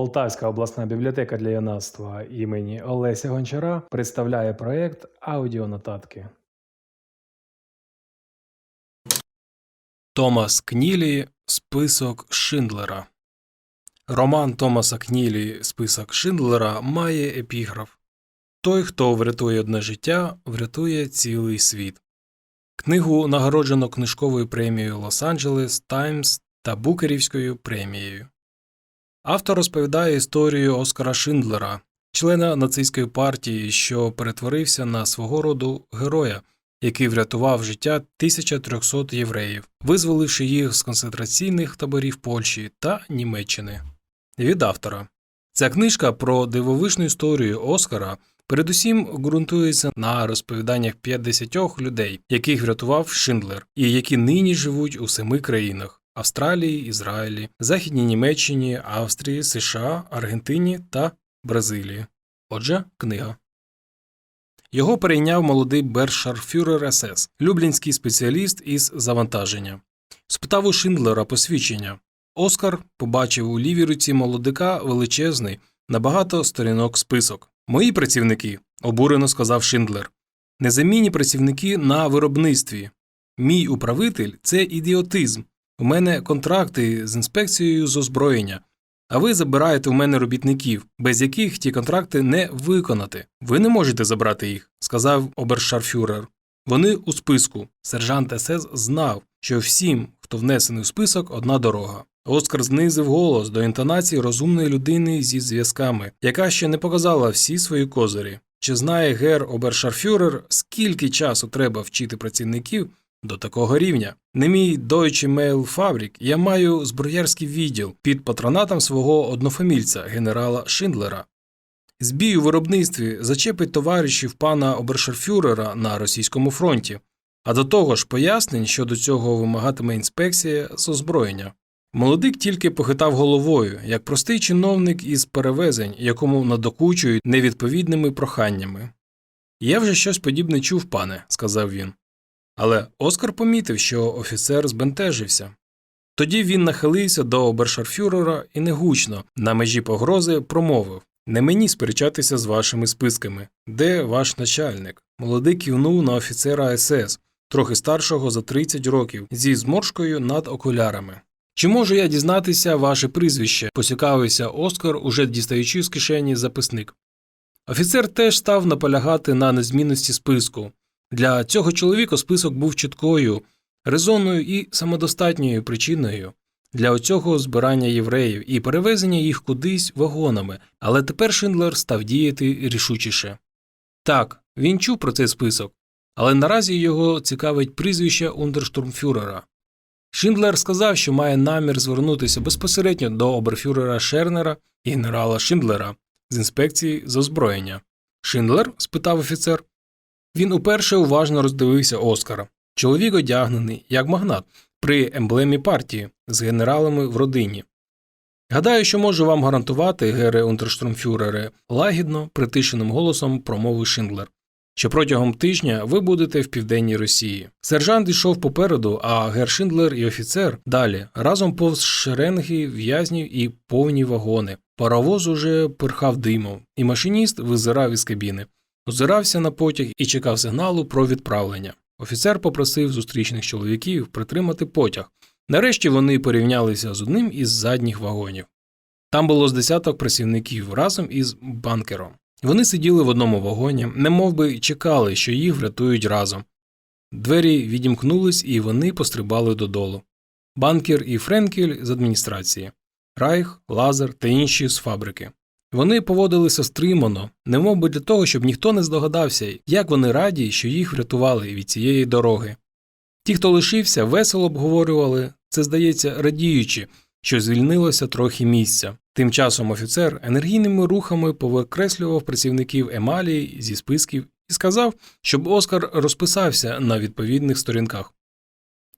Полтавська обласна бібліотека для юнацтва імені Олеся Гончара представляє проєкт Аудіонотатки. Томас Кнілі Список Шиндлера. Роман Томаса Кнілі Список Шиндлера має епіграф Той, хто врятує одне життя, врятує цілий світ. Книгу нагороджено книжковою премією Лос-Анджелес Таймс та Букерівською премією. Автор розповідає історію Оскара Шиндлера, члена нацистської партії, що перетворився на свого роду героя, який врятував життя 1300 євреїв, визволивши їх з концентраційних таборів Польщі та Німеччини. Від автора ця книжка про дивовижну історію Оскара передусім ґрунтується на розповіданнях 50 людей, яких врятував Шиндлер, і які нині живуть у семи країнах. Австралії, Ізраїлі, Західній Німеччині, Австрії, США, Аргентині та Бразилії. Отже, книга. Його перейняв молодий Бершарфюрер СС, люблінський спеціаліст із завантаження. Спитав у Шиндлера посвідчення. Оскар побачив у лівій руці молодика величезний, на багато сторінок список. Мої працівники, обурено сказав Шиндлер. Незамінні працівники на виробництві. Мій управитель це ідіотизм. У мене контракти з інспекцією з озброєння, а ви забираєте у мене робітників, без яких ті контракти не виконати. Ви не можете забрати їх, сказав обершарфюрер. Вони у списку. Сержант СС знав, що всім, хто внесений у список, одна дорога. Оскар знизив голос до інтонації розумної людини зі зв'язками, яка ще не показала всі свої козирі. Чи знає гер обершарфюрер, скільки часу треба вчити працівників до такого рівня? Не мій Deutsche Mail Fabrik, я маю зброярський відділ під патронатом свого однофамільця, генерала Шиндлера. Збій у виробництві зачепить товаришів пана обершарфюрера на російському фронті, а до того ж пояснень щодо цього вимагатиме інспекція з озброєння. Молодик тільки похитав головою, як простий чиновник із перевезень, якому надокучують невідповідними проханнями. Я вже щось подібне чув, пане, сказав він. Але Оскар помітив, що офіцер збентежився. Тоді він нахилився до обершарфюрера і негучно, на межі погрози, промовив Не мені сперечатися з вашими списками. Де ваш начальник? Молодий кивнув на офіцера СС, трохи старшого за 30 років, зі зморшкою над окулярами. Чи можу я дізнатися ваше прізвище? поцікавився Оскар, уже дістаючи з кишені записник. Офіцер теж став наполягати на незмінності списку. Для цього чоловіка список був чіткою, резонною і самодостатньою причиною для оцього збирання євреїв і перевезення їх кудись вагонами, але тепер Шиндлер став діяти рішучіше. Так, він чув про цей список, але наразі його цікавить прізвище ундерштурмфюрера. Шиндлер сказав, що має намір звернутися безпосередньо до оберфюрера Шернера і генерала Шиндлера з інспекції з озброєння. Шиндлер? спитав офіцер. Він уперше уважно роздивився Оскара. Чоловік одягнений, як магнат, при емблемі партії з генералами в родині. Гадаю, що можу вам гарантувати, гере Унтерштурмфюрере, лагідно, притишеним голосом промовив Шиндлер, що протягом тижня ви будете в південній Росії. Сержант йшов попереду, а гер Шиндлер і офіцер далі, разом повз шеренги в'язнів і повні вагони. Паровоз уже пирхав димом, і машиніст визирав із кабіни. Озирався на потяг і чекав сигналу про відправлення. Офіцер попросив зустрічних чоловіків притримати потяг. Нарешті вони порівнялися з одним із задніх вагонів. Там було з десяток працівників разом із банкером. Вони сиділи в одному вагоні, немов би чекали, що їх врятують разом. Двері відімкнулись, і вони пострибали додолу. Банкер і Френкель з адміністрації, Райх, Лазер та інші з фабрики. Вони поводилися стримано, немов би для того, щоб ніхто не здогадався, як вони раді, що їх врятували від цієї дороги. Ті, хто лишився, весело обговорювали, це здається, радіючи, що звільнилося трохи місця. Тим часом офіцер енергійними рухами повикреслював працівників емалії зі списків і сказав, щоб Оскар розписався на відповідних сторінках.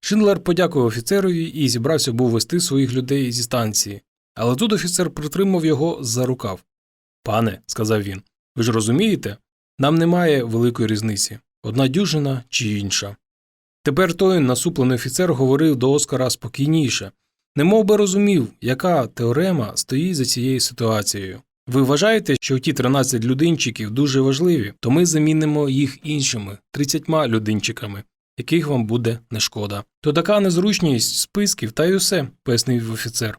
Шиндлер подякував офіцерові і зібрався був вести своїх людей зі станції. Але тут офіцер притримав його за рукав. Пане, сказав він, ви ж розумієте, нам немає великої різниці одна дюжина чи інша. Тепер той насуплений офіцер говорив до Оскара спокійніше, Немов би розумів, яка теорема стоїть за цією ситуацією. Ви вважаєте, що ті 13 людинчиків дуже важливі, то ми замінимо їх іншими 30 людинчиками, яких вам буде не шкода. То така незручність списків та й усе, пояснив офіцер.